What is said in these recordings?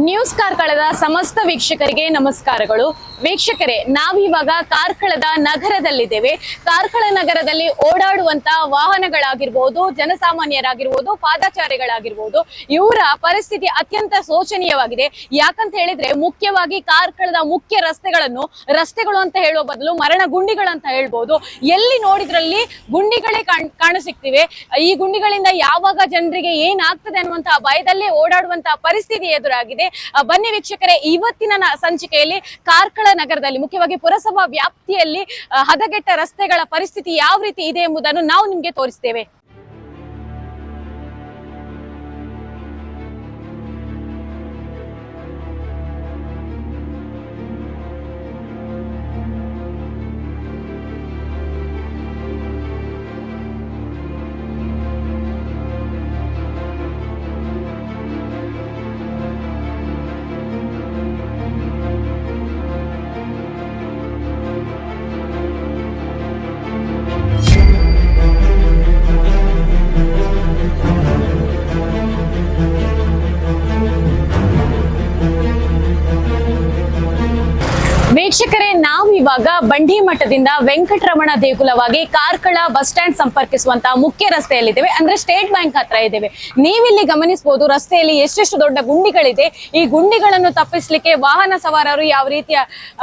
News ಕಾರ್ಕಳದ ಸಮಸ್ತ ವೀಕ್ಷಕರಿಗೆ ನಮಸ್ಕಾರಗಳು. ವೀಕ್ಷಕರೇ, ನಾವಿವಾಗ ಕಾರ್ಕಳದ ನಗರದಲ್ಲಿದ್ದೇವೆ. ಕಾರ್ಕಳ ನಗರದಲ್ಲಿ ಓಡಾಡುವಂತ ವಾಹನಗಳಾಗಿರ್ಬೋದು, ಜನಸಾಮಾನ್ಯರಾಗಿರ್ಬೋದು, ಪಾದಚಾರಿಗಳಾಗಿರ್ಬೋದು, ಇವರ ಪರಿಸ್ಥಿತಿ ಅತ್ಯಂತ ಶೋಚನೀಯವಾಗಿದೆ. ಯಾಕಂತ ಹೇಳಿದ್ರೆ, ಮುಖ್ಯವಾಗಿ ಕಾರ್ಕಳದ ಮುಖ್ಯ ರಸ್ತೆಗಳನ್ನು ರಸ್ತೆಗಳು ಅಂತ ಹೇಳುವ ಬದಲು ಮರಣ ಗುಂಡಿಗಳಂತ ಹೇಳ್ಬೋದು. ಎಲ್ಲಿ ನೋಡಿದ್ರಲ್ಲಿ ಗುಂಡಿಗಳೇ ಕಾಣ್ ಈ ಗುಂಡಿಗಳಿಂದ ಯಾವಾಗ ಜನರಿಗೆ ಏನಾಗ್ತದೆ ಅನ್ನುವಂತಹ ಭಯದಲ್ಲೇ ಓಡಾಡುವಂತಹ ಪರಿಸ್ಥಿತಿ ಎದುರಾಗಿದೆ. ಆ, ಬನ್ನಿ ವೀಕ್ಷಕರೇ ಇವತ್ತಿನ ಸಂಚಿಕೆಯಲ್ಲಿ ಕಾರ್ಕಳ ನಗರದಲ್ಲಿ ಮುಖ್ಯವಾಗಿ ಪುರಸಭಾ ವ್ಯಾಪ್ತಿಯಲ್ಲಿ ಹದಗೆಟ್ಟ ರಸ್ತೆಗಳ ಪರಿಸ್ಥಿತಿ ಯಾವ ರೀತಿ ಇದೆ ಎಂಬುದನ್ನು ನಾವು ನಿಮ್ಗೆ ತೋರಿಸ್ತೇವೆ. ವೀಕ್ಷಕರೇ ನಾವು ಇವಾಗ ಬಂಡಿ ಮಠದಿಂದ ವೆಂಕಟರಮಣ ದೇಗುಲವಾಗಿ ಕಾರ್ಕಳ ಬಸ್ ಸ್ಟ್ಯಾಂಡ್ ಸಂಪರ್ಕಿಸುವಂತಹ ಮುಖ್ಯ ರಸ್ತೆಯಲ್ಲಿದ್ದೇವೆ. ಅಂದ್ರೆ ಸ್ಟೇಟ್ ಬ್ಯಾಂಕ್ ಹತ್ರ ಇದ್ದೇವೆ. ನೀವಿಲ್ಲಿ ಗಮನಿಸಬಹುದು ರಸ್ತೆಯಲ್ಲಿ ಎಷ್ಟೆಷ್ಟು ದೊಡ್ಡ ಗುಂಡಿಗಳಿದೆ. ಈ ಗುಂಡಿಗಳನ್ನು ತಪ್ಪಿಸಲಿಕ್ಕೆ ವಾಹನ ಸವಾರರು ಯಾವ ರೀತಿಯ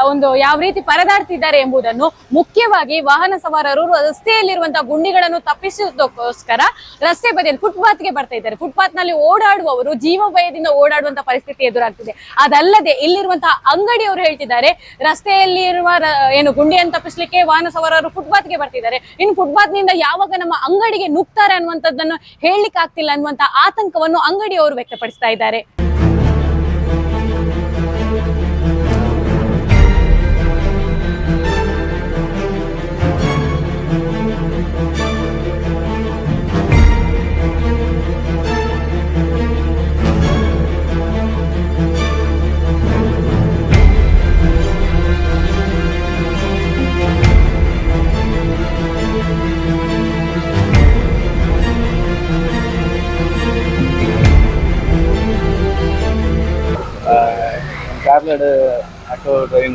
ಒಂದು ಯಾವ ರೀತಿ ಪರದಾಡ್ತಿದ್ದಾರೆ ಎಂಬುದನ್ನು ಮುಖ್ಯವಾಗಿ ವಾಹನ ಸವಾರರು ರಸ್ತೆಯಲ್ಲಿರುವಂತಹ ಗುಂಡಿಗಳನ್ನು ತಪ್ಪಿಸುವುದಕ್ಕೋಸ್ಕರ ರಸ್ತೆ ಬದಿಯಲ್ಲಿ ಫುಟ್ಪಾತ್ಗೆ ಬರ್ತಾ ಇದ್ದಾರೆ. ಫುಟ್ಪಾತ್ನಲ್ಲಿ ಓಡಾಡುವವರು ಜೀವ ಭಯದಿಂದ ಓಡಾಡುವಂತಹ ಪರಿಸ್ಥಿತಿ ಎದುರಾಗ್ತಿದೆ. ಅದಲ್ಲದೆ ಇಲ್ಲಿರುವಂತಹ ಅಂಗಡಿಯವರು ಹೇಳ್ತಿದ್ದಾರೆ ರಸ್ತೆಯಲ್ಲಿ ಇರುವ ರ- ಏನು ಗುಂಡಿಯನ್ನು ತಪ್ಪಿಸ್ಲಿಕ್ಕೆ ವಾಹನ ಸವಾರರು ಫುಟ್ಪಾತ್ಗೆ ಬರ್ತಿದ್ದಾರೆ. ಇನ್ನು ಫುಟ್ಪಾತ್ನಿಂದ ಯಾವಾಗ ನಮ್ಮ ಅಂಗಡಿಗೆ ನುಗ್ತಾರೆ ಅನ್ನುವಂಥದ್ದನ್ನು ಹೇಳಲಿಕ್ಕೆ ಆಗ್ತಿಲ್ಲ ಅನ್ನುವಂತ ಆತಂಕವನ್ನು ಅಂಗಡಿಯವರು ವ್ಯಕ್ತಪಡಿಸ್ತಾ ಇದ್ದಾರೆ.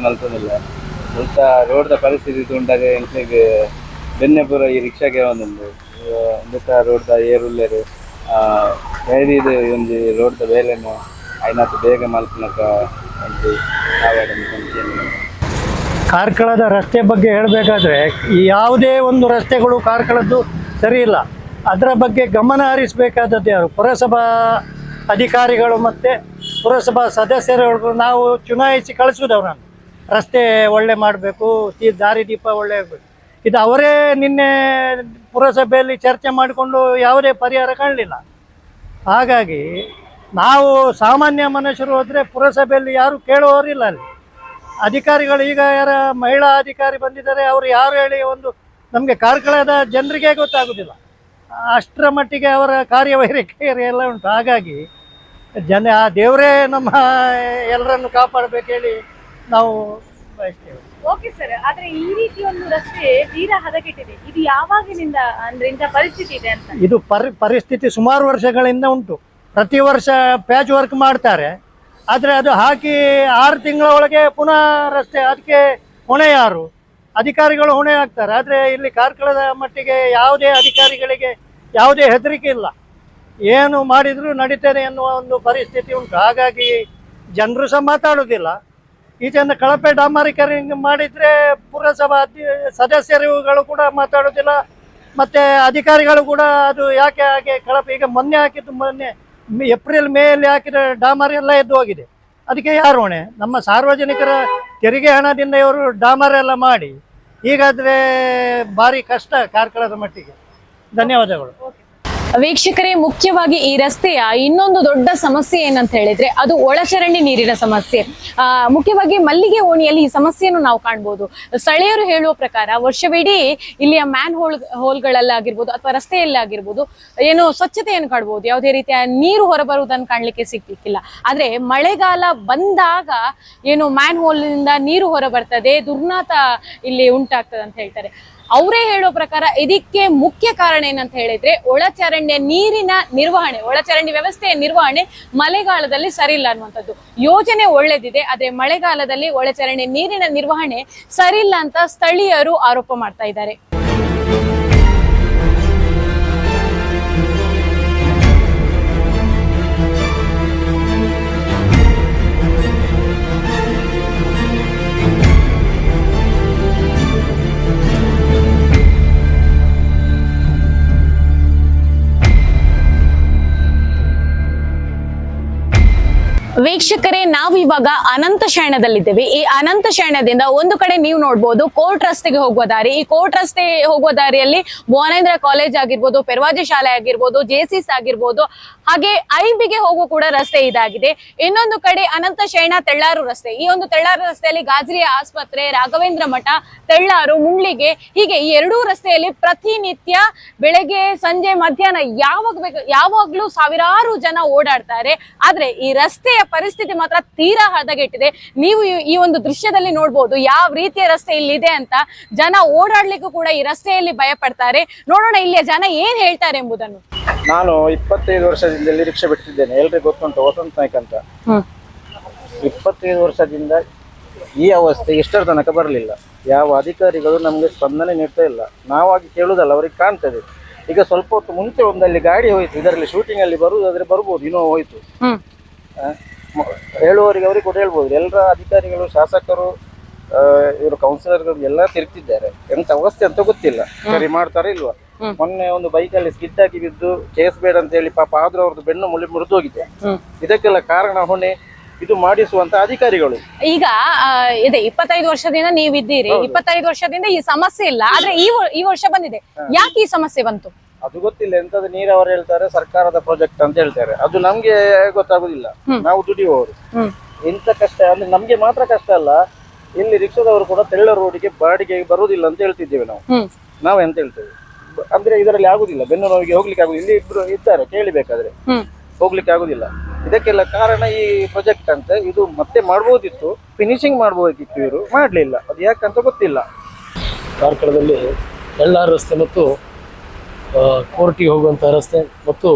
ಮಲ್ತದಿಲ್ಲ ಮುಲ್ತ ರೋಡ್ದ ಪರಿಸ್ಥಿತಿ ತುಂಡಾಗ ಎಂಕ್ಲೆಗ್ ಬೆನ್ನೆ ಪೂರ ಈ ರಿಕ್ಷಾಗೆ ಒಂದೊಂದು ಇಂದತ್ತ ರೋಡ್ದ ಏರುಲ್ಲೇರು ಡೈರಿದು ಒಂದು ರೋಡ್ದ ಬೇಲೆನು ಐನಾತು ಬೇಗ ಮಲ್ಪನಕ ಒಂದು ಕಾರ್ಕಳದ ರಸ್ತೆ ಬಗ್ಗೆ ಹೇಳಬೇಕಾದ್ರೆ ಯಾವುದೇ ಒಂದು ರಸ್ತೆಗಳು ಕಾರ್ಕಳದ್ದು ಸರಿ ಇಲ್ಲ. ಅದರ ಬಗ್ಗೆ ಗಮನ ಹರಿಸಬೇಕಾದದ್ದು ಯಾರು? ಪುರಸಭಾ ಅಧಿಕಾರಿಗಳು ಮತ್ತು ಪುರಸಭಾ ಸದಸ್ಯರುಗಳು. ನಾವು ಚುನಾಯಿಸಿ ಕಳಿಸೋದವ್ರನ್ನು ರಸ್ತೆ ಒಳ್ಳೆ ಮಾಡಬೇಕು, ಈ ದಾರಿ ದೀಪ ಒಳ್ಳೆ ಆಗಬೇಕು. ಇದು ಅವರೇ ನಿನ್ನೆ ಪುರಸಭೆಯಲ್ಲಿ ಚರ್ಚೆ ಮಾಡಿಕೊಂಡು ಯಾವುದೇ ಪರಿಹಾರ ಕಾಣಲಿಲ್ಲ. ಹಾಗಾಗಿ ನಾವು ಸಾಮಾನ್ಯ ಮನುಷ್ಯರು ಹೋದರೆ ಪುರಸಭೆಯಲ್ಲಿ ಯಾರು ಕೇಳುವವರಿಲ್ಲ ಅಲ್ಲಿ. ಅಧಿಕಾರಿಗಳು ಈಗ ಯಾರ ಮಹಿಳಾ ಅಧಿಕಾರಿ ಬಂದಿದ್ದಾರೆ, ಅವರು ಯಾರು ಹೇಳಿ ಒಂದು ನಮಗೆ ಕಾರ್ಕಳದ ಜನರಿಗೆ ಗೊತ್ತಾಗೋದಿಲ್ಲ. ಅಷ್ಟರ ಮಟ್ಟಿಗೆ ಅವರ ಕಾರ್ಯವೈಖರಿ ಎಲ್ಲ ಉಂಟು. ಹಾಗಾಗಿ ಜನ, ಆ ದೇವರೇ ನಮ್ಮ ಎಲ್ಲರನ್ನು ಕಾಪಾಡಬೇಕು ಹೇಳಿ ನಾವು ಬಯಸ್ತೇವೆ. ಓಕೆ ಸರ್ ಆದ್ರೆ ಈ ರೀತಿ ಒಂದು ರಸ್ತೆ ತೀರಾ ಹದಗೆಟ್ಟಿದೆ. ಇದು ಯಾವಾಗಿನಿಂದ ಅಂದ್ರೆ ಇಂಥ ಪರಿಸ್ಥಿತಿ ಇದೆ ಅಂತ? ಇದು ಪರಿ ಪರಿಸ್ಥಿತಿ ಸುಮಾರು ವರ್ಷಗಳಿಂದ ಉಂಟು. ಪ್ರತಿ ವರ್ಷ ಪ್ಯಾಚ್ ವರ್ಕ್ ಮಾಡ್ತಾರೆ. ಆದರೆ ಅದು ಹಾಕಿ ಆರು ತಿಂಗಳ ಒಳಗೆ ಪುನಃ ರಸ್ತೆ ಅದಕ್ಕೆ ಹೊಣೆ ಯಾರು? ಅಧಿಕಾರಿಗಳು ಹೊಣೆ ಆಗ್ತಾರೆ. ಆದರೆ ಇಲ್ಲಿ ಕಾರ್ಕಳದ ಮಟ್ಟಿಗೆ ಯಾವುದೇ ಅಧಿಕಾರಿಗಳಿಗೆ ಯಾವುದೇ ಹೆದರಿಕೆ ಇಲ್ಲ. ಏನು ಮಾಡಿದರೂ ನಡೀತದೆ ಎನ್ನುವ ಒಂದು ಪರಿಸ್ಥಿತಿ ಉಂಟು. ಹಾಗಾಗಿ ಜನರು ಸಹ ಮಾತಾಡೋದಿಲ್ಲ ಈಚೆಯಿಂದ ಕಳಪೆ ಡಾಮಾರಿಕರಿಂಗ್ ಮಾಡಿದರೆ ಪುರಸಭಾ ಸದಸ್ಯರುಗಳು ಕೂಡ ಮಾತಾಡೋದಿಲ್ಲ ಮತ್ತು ಅಧಿಕಾರಿಗಳು ಕೂಡ ಅದು ಯಾಕೆ ಹಾಗೆ ಕಳಪೆ ಈಗ ಮೊನ್ನೆ ಹಾಕಿದ್ದು ಮೊನ್ನೆ ಏಪ್ರಿಲ್ ಮೇಯಲ್ಲಿ ಹಾಕಿದ ಡಾಮರ್ ಎಲ್ಲ ಎದ್ದು ಹೋಗಿದೆ. ಅದಕ್ಕೆ ಯಾರು ಹೊಣೆ? ನಮ್ಮ ಸಾರ್ವಜನಿಕರ ತೆರಿಗೆ ಹಣದಿಂದ ಇವರು ಡಾಮರ್ ಎಲ್ಲ ಮಾಡಿ. ಹೀಗಾದರೆ ಭಾರಿ ಕಷ್ಟ ಕಾರ್ಕಳದ ಮಟ್ಟಿಗೆ. ಧನ್ಯವಾದಗಳು. ವೀಕ್ಷಕರೇ ಮುಖ್ಯವಾಗಿ ಈ ರಸ್ತೆಯ ಇನ್ನೊಂದು ದೊಡ್ಡ ಸಮಸ್ಯೆ ಏನಂತ ಹೇಳಿದ್ರೆ ಅದು ಒಳಚರಂಡಿ ನೀರಿನ ಸಮಸ್ಯೆ. ಆ, ಮುಖ್ಯವಾಗಿ ಮಲ್ಲಿಗೆ ಓಣಿಯಲ್ಲಿ ಈ ಸಮಸ್ಯೆಯನ್ನು ನಾವು ಕಾಣ್ಬೋದು. ಸ್ಥಳೀಯರು ಹೇಳುವ ಪ್ರಕಾರ ವರ್ಷವಿಡೀ ಇಲ್ಲಿಯ ಮ್ಯಾನ್ ಹೋಲ್ ಹೋಲ್ಗಳಲ್ಲಾಗಿರ್ಬೋದು ಅಥವಾ ರಸ್ತೆಯಲ್ಲಾಗಿರ್ಬೋದು ಏನು ಸ್ವಚ್ಛತೆಯನ್ನು ಕಾಣ್ಬೋದು. ಯಾವುದೇ ರೀತಿಯ ನೀರು ಹೊರಬರುವುದನ್ನು ಕಾಣಲಿಕ್ಕೆ ಸಿಗ್ಲಿಕ್ಕಿಲ್ಲ. ಆದ್ರೆ ಮಳೆಗಾಲ ಬಂದಾಗ ಏನು ಮ್ಯಾನ್ ಹೋಲ್ನಿಂದ ನೀರು ಹೊರ ಬರ್ತದೆ ದುರ್ನಾತ ಇಲ್ಲಿ ಉಂಟಾಗ್ತದೆ ಅಂತ ಹೇಳ್ತಾರೆ. ಅವರೇ ಹೇಳೋ ಪ್ರಕಾರ ಇದಕ್ಕೆ ಮುಖ್ಯ ಕಾರಣ ಏನಂತ ಹೇಳಿದ್ರೆ ಒಳಚರಂಡಿಯ ನೀರಿನ ನಿರ್ವಹಣೆ, ಒಳಚರಂಡಿ ವ್ಯವಸ್ಥೆಯ ನಿರ್ವಹಣೆ ಮಳೆಗಾಲದಲ್ಲಿ ಸರಿ ಇಲ್ಲ ಅನ್ನುವಂಥದ್ದು. ಯೋಜನೆ ಒಳ್ಳೆದಿದೆ, ಆದ್ರೆ ಮಳೆಗಾಲದಲ್ಲಿ ಒಳಚರಂಡಿ ನೀರಿನ ನಿರ್ವಹಣೆ ಸರಿಯಿಲ್ಲ ಅಂತ ಸ್ಥಳೀಯರು ಆರೋಪ ಮಾಡ್ತಾ ಇದ್ದಾರೆ. ವೀಕ್ಷಕರೇ, ನಾವು ಇವಾಗ ಅನಂತ ಶರಣದಲ್ಲಿದ್ದೇವೆ. ಈ ಅನಂತ ಶರಣದಿಂದ ಒಂದು ಕಡೆ ನೀವು ನೋಡ್ಬೋದು, ಕೋರ್ಟ್ ರಸ್ತೆಗೆ ಹೋಗುವ ದಾರಿ. ಈ ಕೋರ್ಟ್ ರಸ್ತೆ ಹೋಗುವ ದಾರಿಯಲ್ಲಿ ಭುವನೇಂದ್ರ ಕಾಲೇಜ್ ಆಗಿರ್ಬೋದು, ಪೆರ್ವಾಜಿ ಶಾಲೆ ಆಗಿರ್ಬೋದು ಜೆಸಿಸ್ ಆಗಿರ್ಬೋದು ಹಾಗೆ ಐಬಿಗೆ ಹೋಗುವ ಕೂಡ ರಸ್ತೆ ಇದಾಗಿದೆ. ಇನ್ನೊಂದು ಕಡೆ ಅನಂತ ಶಯಣ ತೆಳ್ಳಾರು ರಸ್ತೆ. ಈ ಒಂದು ತೆಳ್ಳಾರು ರಸ್ತೆಯಲ್ಲಿ ಗಾಜರಿಯ ಆಸ್ಪತ್ರೆ, ರಾಘವೇಂದ್ರ ಮಠ, ತೆಳ್ಳಾರು, ಮುಳ್ಳಿಗೆ ಹೀಗೆ ಈ ಎರಡೂ ರಸ್ತೆಯಲ್ಲಿ ಪ್ರತಿನಿತ್ಯ ಬೆಳಗ್ಗೆ, ಸಂಜೆ, ಮಧ್ಯಾಹ್ನ ಯಾವಾಗ ಬೇಕು ಯಾವಾಗ್ಲೂ ಸಾವಿರಾರು ಜನ ಓಡಾಡ್ತಾರೆ. ಆದ್ರೆ ಈ ರಸ್ತೆಯ ಪರಿಸ್ಥಿತಿ ಮಾತ್ರ ತೀರಾ ಹದಗೆಟ್ಟಿದೆ. ನೀವು ಈ ಒಂದು ದೃಶ್ಯದಲ್ಲಿ ನೋಡ್ಬೋದು ಯಾವ ರೀತಿಯ ರಸ್ತೆ ಇಲ್ಲಿದೆ ಅಂತ. ಜನ ಓಡಾಡ್ಲಿಕ್ಕೂ ಕೂಡ ಈ ರಸ್ತೆಯಲ್ಲಿ ಭಯ ಪಡ್ತಾರೆ ನೋಡೋಣ ಇಲ್ಲಿಯ ಜನ ಏನ್ ಹೇಳ್ತಾರೆ ಎಂಬುದನ್ನು. ನಾನು ಇಪ್ಪತ್ತೈದು ವರ್ಷದಿಂದ ನಿರೀಕ್ಷೆ ಬಿಟ್ಟಿದ್ದೇನೆ. ಎಲ್ರಿಗೂ ಗೊತ್ತುಂಟು ವಸಂತ ನಾಯ್ಕ ಅಂತ. ಇಪ್ಪತ್ತೈದು ವರ್ಷದಿಂದ ಈ ಅವಸ್ಥೆ ಇಷ್ಟರ ತನಕ ಬರಲಿಲ್ಲ. ಯಾವ ಅಧಿಕಾರಿಗಳು ನಮಗೆ ಸ್ಪಂದನೆ ನೀಡ್ತಾ ಇಲ್ಲ. ನಾವಾಗಿ ಕೇಳುವುದಲ್ಲ ಅವರಿಗೆ ಕಾಣ್ತದೆ. ಈಗ ಸ್ವಲ್ಪ ಹೊತ್ತು ಮುಂಚೆ ಒಂದಲ್ಲಿ ಗಾಡಿ ಹೋಯ್ತು. ಇದರಲ್ಲಿ ಶೂಟಿಂಗ್ ಅಲ್ಲಿ ಬರುವುದಾದ್ರೆ ಬರ್ಬೋದು ಇನ್ನೂ ಹೋಯ್ತು. ಹ್ಮ್. ಆ, ಮ- ಹೇಳುವವರಿಗೆ ಅವರಿಗೆ ಕೂಡ ಹೇಳ್ಬೋದು. ಎಲ್ಲರ ಅಧಿಕಾರಿಗಳು ಶಾಸಕರು ಆ, ಇವರು ಕೌನ್ಸಿಲರ್ಗಳು ಎಲ್ಲ ತಿರುಗ್ತಿದ್ದಾರೆ. ಎಂತ ಅವಸ್ಥೆ ಅಂತ ಗೊತ್ತಿಲ್ಲ. ಸರಿ ಮಾಡ್ತಾರೆ ಇಲ್ವಾ? ಮೊನ್ನೆ ಒಂದು ಬೈಕಲ್ಲಿ ಸ್ಕಿಡ್ ಆಗಿ ಬಿದ್ದು ಕೇಸ್ ಬೇಡ ಅಂತ ಹೇಳಿ ಪಾಪ ಆದ್ರೂ ಅವ್ರದ್ದು ಬೆನ್ನು ಮುಳಿ ಮುರಿದೋಗಿದೆ. ಹೋಗಿದೆ ಇದಕ್ಕೆಲ್ಲ ಕಾರಣ ಹೊಣೆ ಇದು ಮಾಡಿಸುವಂತ ಅಧಿಕಾರಿಗಳು. ಈಗ ಇದೆ ಇಪ್ಪತ್ತೈದು ವರ್ಷದಿಂದ ನೀವಿದ್ದೀರಿ ಇಪ್ಪತ್ತೈದು ವರ್ಷದಿಂದ ಈ ಸಮಸ್ಯೆ ಇಲ್ಲ. ಆದ್ರೆ ಈ ವರ್- ಈ ವರ್ಷ ಬಂದಿದೆ. ಯಾಕೆ ಈ ಸಮಸ್ಯೆ ಬಂತು? ಅದು ಗೊತ್ತಿಲ್ಲ. ಎಂತದ್ದು ನೀರಾವರಿ ಹೇಳ್ತಾರೆ ಸರ್ಕಾರದ ಪ್ರಾಜೆಕ್ಟ್ ಅಂತ ಹೇಳ್ತಾರೆ. ಅದು ನಮ್ಗೆ ಗೊತ್ತಾಗುದಿಲ್ಲ. ನಾವು ದುಡಿಯುವವರು. ಎಂತ ಕಷ್ಟ ಅಂದ್ರೆ ನಮ್ಗೆ ಮಾತ್ರ ಕಷ್ಟ ಅಲ್ಲ ಇಲ್ಲಿ ರಿಕ್ಷಾದವರು ಕೂಡ ತೆಳ್ಳ ರೋಡಿಗೆ ಬಾಡಿಗೆ ಬರುವುದಿಲ್ಲ ಅಂತ ಹೇಳ್ತಿದ್ದೇವೆ ನಾವು. ನಾವ್ ನಾವು ಎಂತ ಹೇಳ್ತೇವೆ? ಅಂದ್ರೆ ಇದರಲ್ಲಿ ಆಗುದಿಲ್ಲ. ಬೆನ್ನು ನೋವಿಗೆ ಹೋಗ್ಲಿಕ್ಕೆ ಆಗುದಿಲ್ಲ. ಇಲ್ಲಿ ಇಬ್ರು ಇದ್ದಾರೆ ಕೇಳಿಬೇಕಾದ್ರೆ. ಹೋಗ್ಲಿಕ್ಕೆ ಆಗುದಿಲ್ಲ. ಇದಕ್ಕೆಲ್ಲ ಕಾರಣ ಈ ಪ್ರಾಜೆಕ್ಟ್ ಅಂತ. ಇದು ಮತ್ತೆ ಮಾಡ್ಬೋದಿತ್ತು. ಫಿನಿಶಿಂಗ್ ಮಾಡ್ಬೋದಿತ್ತು ಇವರು. ಮಾಡ್ಲಿಲ್ಲ. ಅದು ಯಾಕಂತ ಗೊತ್ತಿಲ್ಲ. ಕಾರ್ಕಳದಲ್ಲಿ ಎಲ್ಲ ರಸ್ತೆ ಮತ್ತು ಕೋರ್ಟಿಗೆ ಹೋಗುವಂಥ ರಸ್ತೆ ಮತ್ತು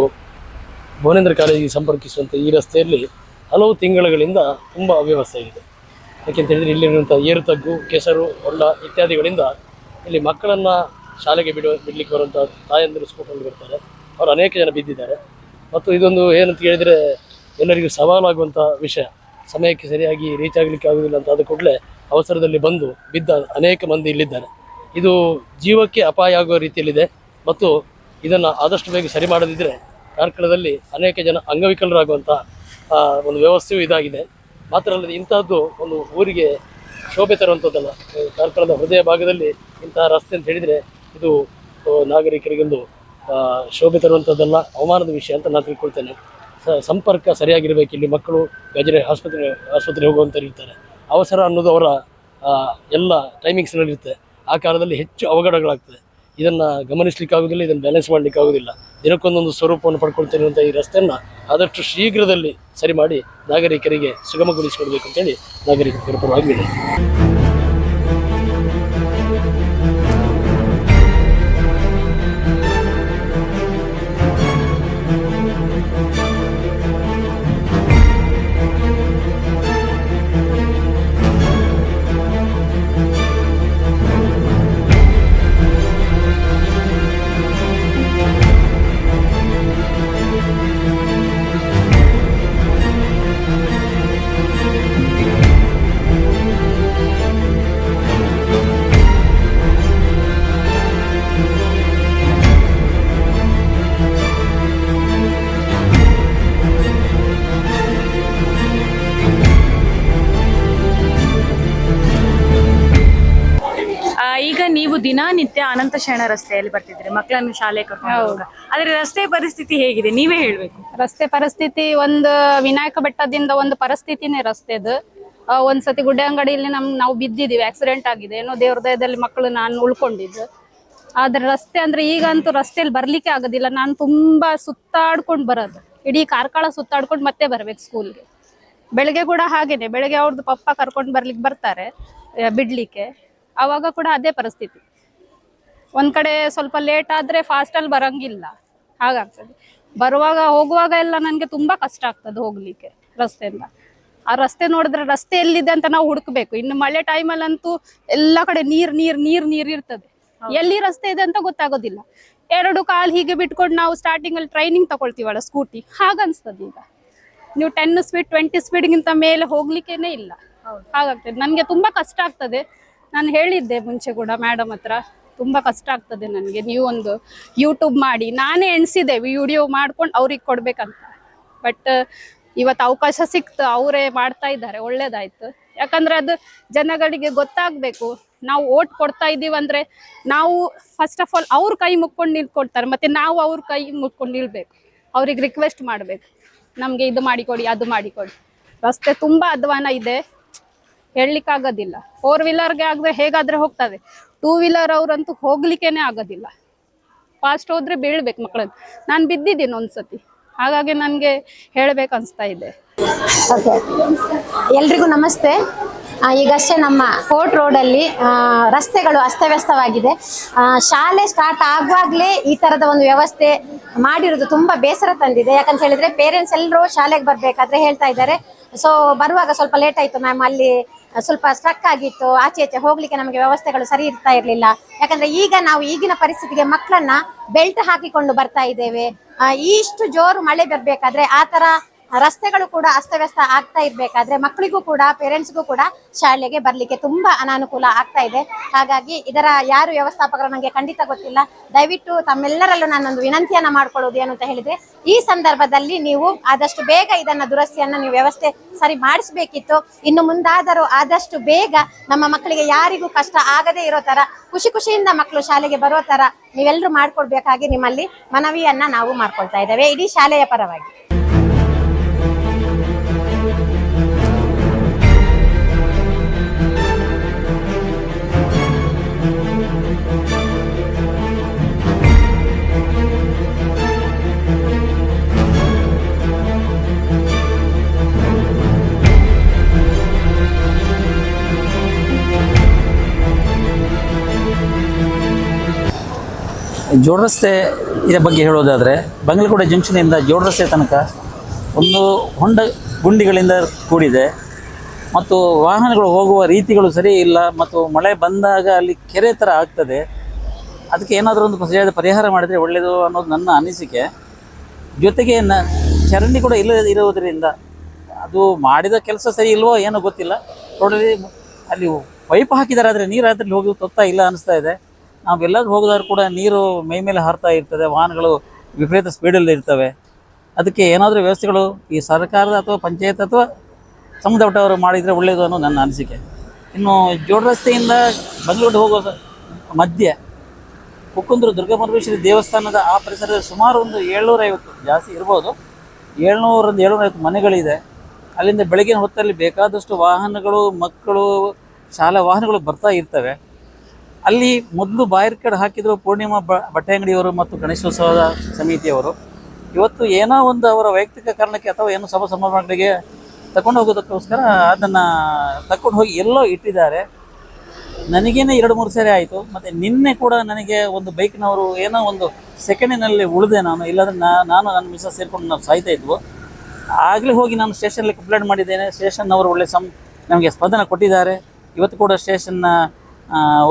ಭುವನೇಂದ್ರ ಕಾಲೇಜಿಗೆ ಸಂಪರ್ಕಿಸುವಂಥ ಈ ರಸ್ತೆಯಲ್ಲಿ ಹಲವು ತಿಂಗಳುಗಳಿಂದ ತುಂಬ ಅವ್ಯವಸ್ಥೆ ಇದೆ ಯಾಕೆಂತ ಹೇಳಿದ್ರೆ ಇಲ್ಲಿರುವಂಥ ಏರುತಗ್ಗು ಕೆಸರು ಹೊಳ್ಳ ಇತ್ಯಾದಿಗಳಿಂದ ಇಲ್ಲಿ ಮಕ್ಕಳನ್ನು ಶಾಲೆಗೆ ಬಿಡುವ ಬಿಡ್ಲಿಕ್ಕೆ ಬರುವಂಥ ತಾಯಂದಿರು ಸ್ಕೂಟಲ್ಲಿ ಬರ್ತಾರೆ. ಅವರು ಅನೇಕ ಜನ ಬಿದ್ದಿದ್ದಾರೆ. ಮತ್ತು ಇದೊಂದು ಏನಂತ ಹೇಳಿದರೆ ಎಲ್ಲರಿಗೂ ಸವಾಲಾಗುವಂಥ ವಿಷಯ. ಸಮಯಕ್ಕೆ ಸರಿಯಾಗಿ ರೀಚ್ ಆಗಲಿಕ್ಕೆ ಆಗುವುದಿಲ್ಲ ಅಂತ ಆದ ಕೂಡಲೇ ಅವಸರದಲ್ಲಿ ಬಂದು ಬಿದ್ದ ಅನೇಕ ಮಂದಿ ಇಲ್ಲಿದ್ದಾರೆ. ಇದು ಜೀವಕ್ಕೆ ಅಪಾಯ ಆಗುವ ರೀತಿಯಲ್ಲಿದೆ. ಮತ್ತು ಇದನ್ನು ಆದಷ್ಟು ಬೇಗ ಸರಿ ಮಾಡದಿದ್ದರೆ ಕಾರ್ಕಳದಲ್ಲಿ ಅನೇಕ ಜನ ಅಂಗವಿಕಲರಾಗುವಂಥ ಒಂದು ವ್ಯವಸ್ಥೆಯೂ ಇದಾಗಿದೆ. ಮಾತ್ರ ಅಲ್ಲದೆ ಇಂಥದ್ದು ಒಂದು ಊರಿಗೆ ಶೋಭೆ ತರುವಂಥದ್ದಲ್ಲ. ಕಾರ್ಕಳದ ಹೃದಯ ಭಾಗದಲ್ಲಿ ಇಂತಹ ರಸ್ತೆ ಅಂತ ಹೇಳಿದರೆ ಇದು ನಾಗರಿಕರಿಗೊಂದು ಶೋಭೆ ತರುವಂಥದ್ದಲ್ಲ ಅವಮಾನದ ವಿಷಯ ಅಂತ ನಾನು ತಿಳ್ಕೊಳ್ತೇನೆ. ಸಂಪರ್ಕ ಸರಿಯಾಗಿರಬೇಕು. ಇಲ್ಲಿ ಮಕ್ಕಳು ಗಜರೆ ಆಸ್ಪತ್ರೆ ಆಸ್ಪತ್ರೆ ಹೋಗುವಂಥವ್ರು ಇರ್ತಾರೆ. ಅವಸರ ಅನ್ನೋದು ಅವರ ಎಲ್ಲ ಟೈಮಿಂಗ್ಸ್ನಲ್ಲಿರುತ್ತೆ ಆ ಕಾಲದಲ್ಲಿ ಹೆಚ್ಚು ಅವಘಡಗಳಾಗ್ತದೆ. ಇದನ್ನು ಗಮನಿಸಲಿಕ್ಕಾಗೋದಿಲ್ಲ, ಇದನ್ನು ಬ್ಯಾಲೆನ್ಸ್ ಮಾಡ್ಲಿಕ್ಕೆ ಆಗೋದಿಲ್ಲ ದಿನಕ್ಕೊಂದೊಂದು ಸ್ವರೂಪವನ್ನು ಪಡ್ಕೊಳ್ತಿರುವಂಥ ಈ ರಸ್ತೆಯನ್ನು ಆದಷ್ಟು ಶೀಘ್ರದಲ್ಲಿ ಸರಿ ಮಾಡಿ ನಾಗರಿಕರಿಗೆ ಸುಗಮಗೊಳಿಸಿಕೊಡ್ಬೇಕು ಅಂತೇಳಿ ನಾಗರಿಕರ ಪರವಾಗಿ ದಿನನಿತ್ಯ ಅನಂತ ಶರಣ ರಸ್ತೆಯಲ್ಲಿ ಬರ್ತಿದ್ರೆ ಮಕ್ಕಳನ್ನು ಶಾಲೆ ಕರ್ಕೊಂಡು. ಆದ್ರೆ ರಸ್ತೆ ಪರಿಸ್ಥಿತಿ ಹೇಗಿದೆ? ನೀವೇ ಹೇಳ್ಬೇಕು. ರಸ್ತೆ ಪರಿಸ್ಥಿತಿ ಒಂದು ವಿನಾಯಕ ಬೆಟ್ಟದಿಂದ ಒಂದು ಪರಿಸ್ಥಿತಿನೇ ರಸ್ತೆದು ಒಂದ್ಸತಿ ಒಂದ್ ಸತಿ ಗುಡ್ಡೆ ಅಂಗಡಿಯಲ್ಲಿ ನಮ್, ನಾವು ಬಿದ್ದಿದೀವಿ ಆಕ್ಸಿಡೆಂಟ್ ಆಗಿದೆ. ಏನೋ ದೇವ್ರ ದಯದಲ್ಲಿ ಮಕ್ಕಳು ನಾನು ಉಳ್ಕೊಂಡಿದ್ದು. ಆದ್ರೆ ರಸ್ತೆ ಅಂದ್ರೆ ಈಗಂತೂ ರಸ್ತೆಯಲ್ಲಿ ಬರ್ಲಿಕ್ಕೆ ಆಗೋದಿಲ್ಲ. ನಾನು ತುಂಬಾ ಸುತ್ತಾಡ್ಕೊಂಡು ಬರೋದು. ಇಡೀ ಕಾರ್ಕಳ ಸುತ್ತಾಡ್ಕೊಂಡು ಮತ್ತೆ ಬರ್ಬೇಕು ಸ್ಕೂಲ್ಗೆ ಬೆಳಗ್ಗೆ ಕೂಡ ಹಾಗೇನೆ. ಬೆಳಗ್ಗೆ ಅವ್ರದ್ದು ಪಪ್ಪ ಕರ್ಕೊಂಡು ಬರ್ಲಿಕ್ಕೆ ಬರ್ತಾರೆ ಬಿಡ್ಲಿಕ್ಕೆ. ಅವಾಗ ಕೂಡ ಅದೇ ಪರಿಸ್ಥಿತಿ. ಒಂದ್ ಕಡೆ ಸ್ವಲ್ಪ ಲೇಟ್ ಆದ್ರೆ ಫಾಸ್ಟ್ ಅಲ್ಲಿ ಬರಂಗಿಲ್ಲ. ಹಾಗಾಗ್ತದೆ. ಬರುವಾಗ ಹೋಗುವಾಗ ಎಲ್ಲ ನನಗೆ ತುಂಬಾ ಕಷ್ಟ ಆಗ್ತದೆ ಹೋಗ್ಲಿಕ್ಕೆ ರಸ್ತೆಯಿಂದ. ಆ ರಸ್ತೆ ನೋಡಿದ್ರೆ ರಸ್ತೆ ಎಲ್ಲಿದೆ ಅಂತ ನಾವು ಹುಡುಕ್ಬೇಕು. ಇನ್ನು ಮಳೆ ಟೈಮಲ್ಲಂತೂ ಎಲ್ಲ ಕಡೆ ನೀರ್ ನೀರ್ ನೀರ್ ನೀರ್ ಇರ್ತದೆ. ಎಲ್ಲಿ ರಸ್ತೆ ಇದೆ ಅಂತ ಗೊತ್ತಾಗೋದಿಲ್ಲ. ಎರಡು ಕಾಲ್ ಹೀಗೆ ಬಿಟ್ಕೊಂಡು ನಾವು ಸ್ಟಾರ್ಟಿಂಗ್ ಅಲ್ಲಿ ಟ್ರೈನಿಂಗ್ ತಗೊಳ್ತೀವಲ್ಲ ಸ್ಕೂಟಿ ಹಾಗನ್ಸ್ತದೆ ಈಗ. ನೀವು ಟೆನ್ ಸ್ಪೀಡ್ ಟ್ವೆಂಟಿ ಸ್ಪೀಡ್ಗಿಂತ ಮೇಲೆ ಹೋಗ್ಲಿಕ್ಕೇನೆ ಇಲ್ಲ. ಹಾಗಾಗ್ತದೆ. ನನಗೆ ತುಂಬಾ ಕಷ್ಟ ಆಗ್ತದೆ. ನಾನು ಹೇಳಿದ್ದೆ ಮುಂಚೆ ಕೂಡ ಮೇಡಮ್ ಹತ್ರ. ತುಂಬಾ ಕಷ್ಟ ಆಗ್ತದೆ ನನಗೆ. ನೀವು ಒಂದು ಯೂಟ್ಯೂಬ್ ಮಾಡಿ, ನಾನೇ ಎಣಿಸಿದೆ ವಿಡಿಯೋ ಮಾಡ್ಕೊಂಡು ಅವ್ರಿಗೆ ಕೊಡ್ಬೇಕಂತ. ಬಟ್ ಇವತ್ತು ಅವಕಾಶ ಸಿಕ್ತು, ಅವರೇ ಮಾಡ್ತಾ ಇದ್ದಾರೆ, ಒಳ್ಳೇದಾಯ್ತು. ಯಾಕಂದ್ರೆ ಅದು ಜನಗಳಿಗೆ ಗೊತ್ತಾಗ್ಬೇಕು. ನಾವು ಓಟ್ ಕೊಡ್ತಾ ಇದೀವಿ ಅಂದ್ರೆ ನಾವು ಫಸ್ಟ್ ಆಫ್ ಆಲ್ ಅವ್ರ ಕೈ ಮುಕ್ಕೊಂಡು ನಿಲ್ಕೊಡ್ತಾರೆ ಮತ್ತೆ ನಾವು ಅವ್ರ ಕೈ ಮುಕ್ಕೊಂಡು ನಿಲ್ಬೇಕು. ಅವ್ರಿಗೆ ರಿಕ್ವೆಸ್ಟ್ ಮಾಡಬೇಕು. ನಮಗೆ ಇದು ಮಾಡಿಕೊಡಿ, ಅದು ಮಾಡಿಕೊಡಿ. ರಸ್ತೆ ತುಂಬಾ ಅಧ್ವಾನ ಇದೆ. ಹೇಳಲಿಕ್ಕಾಗೋದಿಲ್ಲ. ಫೋರ್ ವೀಲರ್ಗೆ ಆಗದೆ ಹೇಗಾದರೆ ಹೋಗ್ತದೆ. ಟೂ ವೀಲರ್ ಅವ್ರಂತೂ ಹೋಗ್ಲಿಕ್ಕೇನೆ ಆಗೋದಿಲ್ಲ. ಫಾಸ್ಟ್ ಹೋದ್ರೆ ಬೀಳ್ಬೇಕು ಮಕ್ಕಳನ್ನು. ನಾನು ಬಿದ್ದಿದ್ದೀನಿ ಒಂದ್ಸತಿ. ಹಾಗಾಗಿ ನನಗೆ ಹೇಳಬೇಕು ಅನಿಸ್ತಾ ಇದೆ. ಓಕೆ ಎಲ್ರಿಗೂ ನಮಸ್ತೆ. ಈಗಷ್ಟೇ ನಮ್ಮ ಕೋರ್ಟ್ ರೋಡಲ್ಲಿ ರಸ್ತೆಗಳು ಅಸ್ತವ್ಯಸ್ತವಾಗಿದೆ. ಶಾಲೆ ಸ್ಟಾರ್ಟ್ ಆಗುವಾಗಲೇ ಈ ಥರದ ಒಂದು ವ್ಯವಸ್ಥೆ ಮಾಡಿರೋದು ತುಂಬ ಬೇಸರ ತಂದಿದೆ. ಯಾಕಂತ ಹೇಳಿದ್ರೆ ಪೇರೆಂಟ್ಸ್ ಎಲ್ಲರೂ ಶಾಲೆಗೆ ಬರಬೇಕಾದ್ರೆ ಹೇಳ್ತಾ ಇದ್ದಾರೆ. ಸೊ ಬರುವಾಗ ಸ್ವಲ್ಪ ಲೇಟ್ ಆಯಿತು ಮ್ಯಾಮ್ ಅಲ್ಲಿ ಸ್ವಲ್ಪ ಸ್ಟ್ರಕ್ ಆಗಿತ್ತು, ಆಚೆ ಆಚೆ ಹೋಗ್ಲಿಕ್ಕೆ ನಮಗೆ ವ್ಯವಸ್ಥೆಗಳು ಸರಿ ಇರ್ತಾ ಇರಲಿಲ್ಲ. ಯಾಕಂದ್ರೆ ಈಗ ನಾವು ಈಗಿನ ಪರಿಸ್ಥಿತಿಗೆ ಮಕ್ಕಳನ್ನ ಬೆಲ್ಟ್ ಹಾಕಿಕೊಂಡು ಬರ್ತಾ ಇದ್ದೇವೆ. ಇಷ್ಟು ಜೋರು ಮಳೆ ಬರಬೇಕಾದ್ರೆ ಆ ಥರ ರಸ್ತೆಗಳು ಕೂಡ ಅಸ್ತವ್ಯಸ್ತ ಆಗ್ತಾ ಇರ್ಬೇಕಾದ್ರೆ ಮಕ್ಕಳಿಗೂ ಕೂಡ ಪೇರೆಂಟ್ಸ್ಗೂ ಕೂಡ ಶಾಲೆಗೆ ಬರಲಿಕ್ಕೆ ತುಂಬಾ ಅನಾನುಕೂಲ ಆಗ್ತಾ ಇದೆ. ಹಾಗಾಗಿ ಇದರ ಯಾರು ವ್ಯವಸ್ಥಾಪಕರು ನನಗೆ ಖಂಡಿತ ಗೊತ್ತಿಲ್ಲ. ದಯವಿಟ್ಟು ತಮ್ಮೆಲ್ಲರಲ್ಲೂ ನಾನೊಂದು ವಿನಂತಿಯನ್ನ ಮಾಡ್ಕೊಳ್ಳೋದು ಏನು ಅಂತ ಹೇಳಿದ್ರೆ, ಈ ಸಂದರ್ಭದಲ್ಲಿ ನೀವು ಆದಷ್ಟು ಬೇಗ ಇದನ್ನ ದುರಸ್ತಿಯನ್ನ ನೀವು ವ್ಯವಸ್ಥೆ ಸರಿ ಮಾಡಿಸ್ಬೇಕಿತ್ತು. ಇನ್ನು ಮುಂದಾದರೂ ಆದಷ್ಟು ಬೇಗ ನಮ್ಮ ಮಕ್ಕಳಿಗೆ ಯಾರಿಗೂ ಕಷ್ಟ ಆಗದೇ ಇರೋ ತರ, ಖುಷಿ ಖುಷಿಯಿಂದ ಮಕ್ಕಳು ಶಾಲೆಗೆ ಬರೋ ತರ ನೀವೆಲ್ಲರೂ ಮಾಡ್ಕೊಡ್ಬೇಕಾಗಿ ನಿಮ್ಮಲ್ಲಿ ಮನವಿಯನ್ನ ನಾವು ಮಾಡ್ಕೊಳ್ತಾ ಇದ್ದೇವೆ. ಇಡೀ ಶಾಲೆಯ ಪರವಾಗಿ. ಜೋಡ್ ರಸ್ತೆ ಇದರ ಬಗ್ಗೆ ಹೇಳೋದಾದರೆ ಬಂಗ್ಲಕೋಟೆ ಜಂಕ್ಷನಿಂದ ಜೋಡ್ ರಸ್ತೆ ತನಕ ಒಂದು ಹೊಂಡ ಗುಂಡಿಗಳಿಂದ ಕೂಡಿದೆ. ಮತ್ತು ವಾಹನಗಳು ಹೋಗುವ ರೀತಿಗಳು ಸರಿ ಇಲ್ಲ ಮತ್ತು ಮಳೆ ಬಂದಾಗ ಅಲ್ಲಿ ಕೆರೆ ಥರ ಆಗ್ತದೆ. ಅದಕ್ಕೆ ಏನಾದರೂ ಒಂದು ಸರಿಯಾದ ಪರಿಹಾರ ಮಾಡಿದರೆ ಒಳ್ಳೆಯದು ಅನ್ನೋದು ನನ್ನ ಅನಿಸಿಕೆ. ಜೊತೆಗೆ ನ ಚರಂಡಿ ಕೂಡ ಇಲ್ಲ ಇರುವುದರಿಂದ ಅದು ಮಾಡಿದ ಕೆಲಸ ಸರಿ ಇಲ್ವೋ ಏನೋ ಗೊತ್ತಿಲ್ಲ. ಅಲ್ಲಿ ಪೈಪ್ ಹಾಕಿದ್ದಾರೆ ಆದರೆ ನೀರು ಅದರಲ್ಲಿ ಹೋಗಿ ತೊತ್ತಾ ಇಲ್ಲ ಅನಿಸ್ತಾ ಇದೆ. ನಾವೆಲ್ಲರೂ ಹೋಗೋದಾದ್ರು ಕೂಡ ನೀರು ಮೈ ಮೇಲೆ ಹಾರ್ತಾ ಇರ್ತದೆ, ವಾಹನಗಳು ವಿಪರೀತ ಸ್ಪೀಡಲ್ಲಿ ಇರ್ತವೆ. ಅದಕ್ಕೆ ಏನಾದರೂ ವ್ಯವಸ್ಥೆಗಳು ಈ ಸರ್ಕಾರದ ಅಥವಾ ಪಂಚಾಯತ್ ಅಥವಾ ಸಂಬಂಧಪಟ್ಟವರು ಮಾಡಿದರೆ ಒಳ್ಳೆಯದು ಅನ್ನೋ ನನ್ನ ಅನಿಸಿಕೆ. ಇನ್ನು ಜೋಡ್ ರಸ್ತೆಯಿಂದ ಬೆಂಗಳೂರು ಹೋಗೋ ಮಧ್ಯೆ ಕುಕ್ಕುಂದ್ರ ದುರ್ಗಾಪರಮೇಶ್ವರಿ ದೇವಸ್ಥಾನದ ಆ ಪರಿಸರದಲ್ಲಿ ಸುಮಾರು ಒಂದು ಏಳ್ನೂರೈವತ್ತು, ಜಾಸ್ತಿ ಇರ್ಬೋದು. ಏಳ್ನೂರಿಂದ ಏಳ್ನೂರೈವತ್ತು ಮನೆಗಳಿದೆ. ಅಲ್ಲಿಂದ ಬೆಳಗಿನ ಹೊತ್ತಲ್ಲಿ ಬೇಕಾದಷ್ಟು ವಾಹನಗಳು, ಮಕ್ಕಳು, ಶಾಲಾ ವಾಹನಗಳು ಬರ್ತಾ ಇರ್ತವೆ. ಅಲ್ಲಿ ಮೊದಲು ಬಾಯರ್ಕಡ್ ಹಾಕಿದ್ರು ಪೂರ್ಣಿಮಾ ಬಟ್ಟೆ ಅಂಗಡಿಯವರು ಮತ್ತು ಗಣೇಶೋತ್ಸವದ ಸಮಿತಿಯವರು. ಇವತ್ತು ಏನೋ ಒಂದು ಅವರ ವೈಯಕ್ತಿಕ ಕಾರಣಕ್ಕೆ ಅಥವಾ ಏನೋ ಸಭಾ ಸಮಾರಂಭಗಳಿಗೆ ತಗೊಂಡು ಹೋಗೋದಕ್ಕೋಸ್ಕರ ಅದನ್ನು ತಗೊಂಡು ಹೋಗಿ ಎಲ್ಲೋ ಇಟ್ಟಿದ್ದಾರೆ. ನನಗೇನೆ ಎರಡು ಮೂರು ಸರಿ ಆಯಿತು. ಮತ್ತು ನಿನ್ನೆ ಕೂಡ ನನಗೆ ಒಂದು ಬೈಕ್ನವರು ಏನೋ ಒಂದು ಸೆಕೆಂಡಿನಲ್ಲಿ ಉಳಿದೆ ನಾನು. ಇಲ್ಲಾಂದ್ರೆ ನಾನು ನನ್ನ ಮಿಸ್ಸಸ್ ಸೇರಿಕೊಂಡು ನಾವು ಸಾಯ್ತಾ ಇದ್ವು. ಆಗಲೇ ಹೋಗಿ ನಾನು ಸ್ಟೇಷನಲ್ಲಿ ಕಂಪ್ಲೇಂಟ್ ಮಾಡಿದ್ದೇನೆ. ಸ್ಟೇಷನ್ ಅವರು ಒಳ್ಳೆ ಸಂ, ನಮಗೆ ಸ್ಪಂದನ ಕೊಟ್ಟಿದ್ದಾರೆ. ಇವತ್ತು ಕೂಡ ಸ್ಟೇಷನ್ನ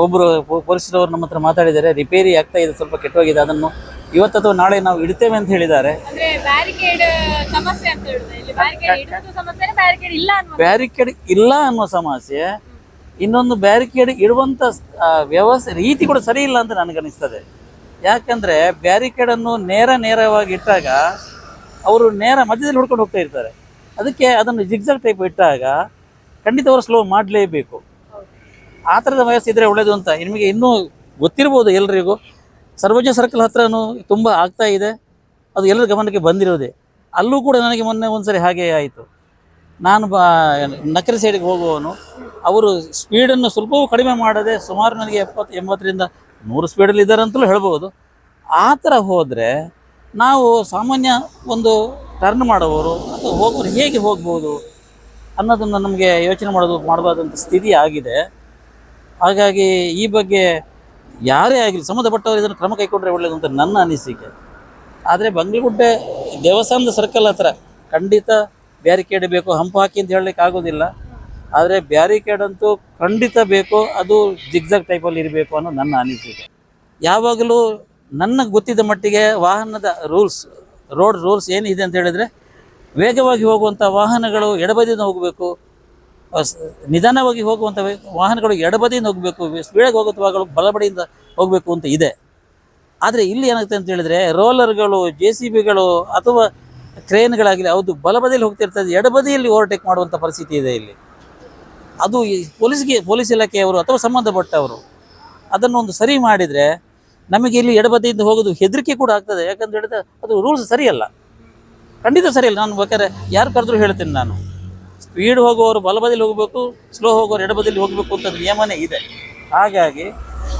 ಒಬ್ಬರು ಪೊಲೀಸರವರು ನಮ್ಮ ಹತ್ರ ಮಾತಾಡಿದ್ದಾರೆ ರಿಪೇರಿ ಆಗ್ತಾ ಇದೆ ಸ್ವಲ್ಪ ಕೆಟ್ಟೋಗಿದೆ ಅದನ್ನು ಇವತ್ತು ಅಥವಾ ನಾಳೆ ನಾವು ಇಡ್ತೇವೆ ಅಂತ ಹೇಳಿದ್ದಾರೆ. ಅಂದ್ರೆ ಬ್ಯಾರಿಕೇಡ್ ಸಮಸ್ಯೆ ಅಂತ ಹೇಳಿದ್ರೆ ಇಲ್ಲಿ ಅನ್ನುವ ಬ್ಯಾರಿಕೇಡ್ ಇಲ್ಲ ಅನ್ನೋ ಸಮಸ್ಯೆ ಇನ್ನೊಂದು ಬ್ಯಾರಿಕೇಡ್ ಇಡುವಂಥ ವ್ಯವಸ್ಥೆ ರೀತಿ ಕೂಡ ಸರಿ ಇಲ್ಲ ಅಂತ ನನಗನ್ನಿಸ್ತದೆ ಯಾಕಂದರೆ ಬ್ಯಾರಿಕೇಡನ್ನು ನೇರ ನೇರವಾಗಿ ಇಟ್ಟಾಗ ಅವರು ನೇರ ಮಧ್ಯದಲ್ಲಿ ಹುಡ್ಕೊಂಡು ಹೋಗ್ತಾ ಇರ್ತಾರೆ. ಅದಕ್ಕೆ ಅದನ್ನು ಜಿಗ್ಜಾಗ್ ಟೈಪ್ ಇಟ್ಟಾಗ ಖಂಡಿತ ಅವರು ಸ್ಲೋ ಮಾಡಲೇಬೇಕು. ಆ ಥರದ ವ್ಯವಸ್ಥೆ ಇದ್ದರೆ ಒಳ್ಳೆಯದು ಅಂತ. ನಿಮಗೆ ಇನ್ನೂ ಗೊತ್ತಿರ್ಬೋದು ಎಲ್ರಿಗೂ. ಸರ್ವಜ್ಞ ಸರ್ಕಲ್ ಹತ್ರನೂ ತುಂಬ ಆಗ್ತಾ ಇದೆ. ಅದು ಎಲ್ಲರ ಗಮನಕ್ಕೆ ಬಂದಿರೋದೆ. ಅಲ್ಲೂ ಕೂಡ ನನಗೆ ಮೊನ್ನೆ ಒಂದ್ಸರಿ ಹಾಗೆ ಆಯಿತು. ನಾನು ಬಾ ನಕರೆ ಸೈಡಿಗೆ ಹೋಗುವವನು, ಅವರು ಸ್ಪೀಡನ್ನು ಸ್ವಲ್ಪವೂ ಕಡಿಮೆ ಮಾಡದೆ ಸುಮಾರು ನನಗೆ ಎಪ್ಪತ್ತು ಎಂಬತ್ತರಿಂದ ನೂರು ಸ್ಪೀಡಲ್ಲಿ ಇದ್ದಾರೆ ಅಂತಲೂ ಹೇಳ್ಬೋದು ಆ ಥರ ಹೋದರೆ ನಾವು ಸಾಮಾನ್ಯ ಒಂದು ಟರ್ನ್ ಮಾಡೋವರು ಅಥವಾ ಹೋಗೋರು ಹೇಗೆ ಹೋಗ್ಬೋದು ಅನ್ನೋದನ್ನು ನಮಗೆ ಯೋಚನೆ ಮಾಡೋದು ಮಾಡಬಾರ್ದಂಥ ಸ್ಥಿತಿ ಆಗಿದೆ. ಹಾಗಾಗಿ ಈ ಬಗ್ಗೆ ಯಾರೇ ಆಗಲಿ ಸಂಬಂಧಪಟ್ಟವರು ಇದನ್ನು ಕ್ರಮ ಕೈಗೊಂಡ್ರೆ ಒಳ್ಳೆಯದು ಅಂತ ನನ್ನ ಅನಿಸಿಕೆ. ಆದರೆ ಬಂಗ್ಲಗುಡ್ಡೆ ದೇವಸ್ಥಾನದ ಸರ್ಕಲ್ ಹತ್ರ ಖಂಡಿತ ಬ್ಯಾರಿಕೇಡ್ ಬೇಕು, ಹಂಪು ಹಾಕಿ ಅಂತ ಹೇಳಲಿಕ್ಕೆ ಆಗೋದಿಲ್ಲ. ಆದರೆ ಬ್ಯಾರಿಕೇಡ್ ಅಂತೂ ಖಂಡಿತ ಬೇಕು, ಅದು ಜಿಗ್ಜಾಗ್ ಟೈಪಲ್ಲಿ ಇರಬೇಕು ಅನ್ನೋ ನನ್ನ ಅನಿಸಿಕೆ. ಯಾವಾಗಲೂ ನನ್ನ ಗೊತ್ತಿದ್ದ ಮಟ್ಟಿಗೆ ವಾಹನದ ರೂಲ್ಸ್ ರೋಡ್ ರೂಲ್ಸ್ ಏನಿದೆ ಅಂತ ಹೇಳಿದರೆ, ವೇಗವಾಗಿ ಹೋಗುವಂಥ ವಾಹನಗಳು ಎಡಬದಿಯಿಂದ ಹೋಗಬೇಕು ನಿಧಾನವಾಗಿ ಹೋಗುವಂಥ ವಾಹನಗಳು ಎಡಬದಿಯಿಂದ ಹೋಗಬೇಕು ಸ್ಪೀಡಾಗಿ ಹೋಗುವಂಥ ವಾಹನಗಳು ಬಲಬಡಿಯಿಂದ ಹೋಗಬೇಕು ಅಂತ ಇದೆ. ಆದರೆ ಇಲ್ಲಿ ಏನಾಗುತ್ತೆ ಅಂತ ಹೇಳಿದರೆ ರೋಲರ್ಗಳು, ಜೆ ಸಿ ಬಿಗಳು ಅಥವಾ ಕ್ರೇನ್ಗಳಾಗಲಿ ಅದು ಬಲಬದಿಯಲ್ಲಿ ಹೋಗ್ತಿರ್ತದೆ ಎಡಬದಿಯಲ್ಲಿ ಓವರ್ಟೇಕ್ ಮಾಡುವಂಥ ಪರಿಸ್ಥಿತಿ ಇದೆ ಇಲ್ಲಿ. ಅದು ಈ ಪೊಲೀಸ್ಗೆ, ಪೊಲೀಸ್ ಇಲಾಖೆಯವರು ಅಥವಾ ಸಂಬಂಧಪಟ್ಟವರು ಅದನ್ನು ಒಂದು ಸರಿ ಮಾಡಿದರೆ ನಮಗೆ ಇಲ್ಲಿ ಎಡಬದಿಯಿಂದ ಹೋಗೋದು ಹೆದರಿಕೆ ಕೂಡ ಆಗ್ತದೆ. ಯಾಕಂತ ಹೇಳಿದ್ರೆ ಅದು ರೂಲ್ಸ್ ಸರಿಯಲ್ಲ. ಖಂಡಿತ ಸರಿಯಲ್ಲ. ನಾನು ಬೇಕಾದ್ರೆ ಯಾರು ಕರೆದ್ರೂ ಹೇಳ್ತೀನಿ ನಾನು. ಸ್ಪೀಡ್ ಹೋಗುವವರು ಬಲಬದಿಯಲ್ಲಿ ಹೋಗಬೇಕು, ಸ್ಲೋ ಹೋಗೋರು ಎಡಬದಿಯಲ್ಲಿ ಹೋಗಬೇಕು ಅಂತ ನಿಯಮನೇ ಇದೆ. ಹಾಗಾಗಿ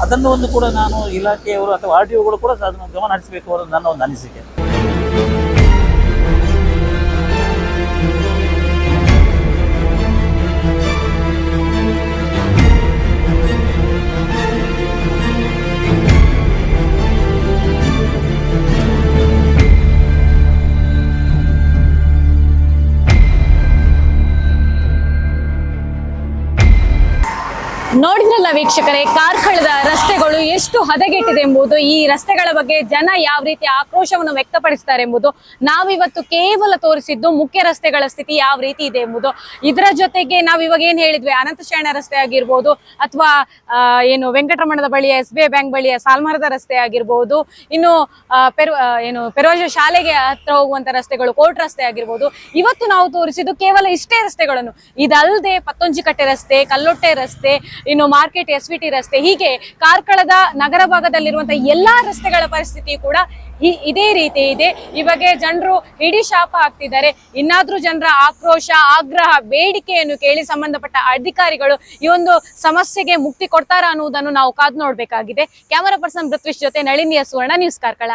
ಅದನ್ನು ಒಂದು ಕೂಡ ನಾನು ಇಲಾಖೆಯವರು ಅಥವಾ ಆರ್ ಟಿ ಒಗಳು ಕೂಡ ಅದನ್ನು ಗಮನ ಹರಿಸಬೇಕು ಅನ್ನೋದು ನನ್ನ ಒಂದು ಅನಿಸಿಕೆ. ವೀಕ್ಷಕರೇ, ಕಾರ್ಕಳದ ರಸ್ತೆಗಳು ಎಷ್ಟು ಹದಗೆಟ್ಟಿದೆ ಎಂಬುದು, ಈ ರಸ್ತೆಗಳ ಬಗ್ಗೆ ಜನ ಯಾವ ರೀತಿ ಆಕ್ರೋಶವನ್ನು ವ್ಯಕ್ತಪಡಿಸ್ತಾರೆ ಎಂಬುದು ನಾವಿವತ್ತು ಕೇವಲ ತೋರಿಸಿದ್ದು ಮುಖ್ಯ ರಸ್ತೆಗಳ ಸ್ಥಿತಿ ಯಾವ ರೀತಿ ಇದೆ ಎಂಬುದು. ಇದರ ಜೊತೆಗೆ ನಾವು ಇವಾಗ ಏನ್ ಹೇಳಿದ್ವಿ, ಅನಂತ ಶರಣ ರಸ್ತೆ ಆಗಿರ್ಬೋದು, ಅಥವಾ ಏನು ವೆಂಕಟರಮಣದ ಬಳಿಯ ಎಸ್ ಬಿ ಐ ಬ್ಯಾಂಕ್ ಬಳಿಯ ಸಾಲ್ಮರದ ರಸ್ತೆ ಆಗಿರ್ಬೋದು, ಇನ್ನು ಪೆರು ಏನು ಪೆರೋಜ ಶಾಲೆಗೆ ಹತ್ರ ಹೋಗುವಂತ ರಸ್ತೆಗಳು, ಕೋರ್ಟ್ ರಸ್ತೆ ಆಗಿರ್ಬೋದು, ಇವತ್ತು ನಾವು ತೋರಿಸಿದ್ದು ಕೇವಲ ಇಷ್ಟೇ ರಸ್ತೆಗಳನ್ನು. ಇದಲ್ಲದೆ ಪತ್ತೊಂಜಿಕಟ್ಟೆ ರಸ್ತೆ, ಕಲ್ಲೊಟ್ಟೆ ರಸ್ತೆ, ಇನ್ನು ಮಾರ್ಕೆಟ್ ಎಸ್ ವಿ ಟಿ ರಸ್ತೆ, ಹೀಗೆ ಕಾರ್ಕಳದ ನಗರ ಭಾಗದಲ್ಲಿರುವಂತಹ ಎಲ್ಲಾ ರಸ್ತೆಗಳ ಪರಿಸ್ಥಿತಿ ಕೂಡ ಇದೇ ರೀತಿ ಇದೆ. ಇವಾಗೆ ಜನರು ಇಡೀ ಶಾಪ ಆಗ್ತಿದ್ದಾರೆ ಇನ್ನಾದ್ರೂ ಜನರ ಆಕ್ರೋಶ, ಆಗ್ರಹ, ಬೇಡಿಕೆಯನ್ನು ಕೇಳಿ ಸಂಬಂಧಪಟ್ಟ ಅಧಿಕಾರಿಗಳು ಈ ಒಂದು ಸಮಸ್ಯೆಗೆ ಮುಕ್ತಿ ಕೊಡ್ತಾರಾ ಅನ್ನುವುದನ್ನು ನಾವು ಕಾದು ನೋಡ್ಬೇಕಾಗಿದೆ. ಕ್ಯಾಮರಾ ಪರ್ಸನ್ ಪೃಥ್ವಿಶ್ ಜೊತೆ ನಳಿನಿಯ ಸುವರ್ಣ ನ್ಯೂಸ್ ಕಾರ್ಕಳ.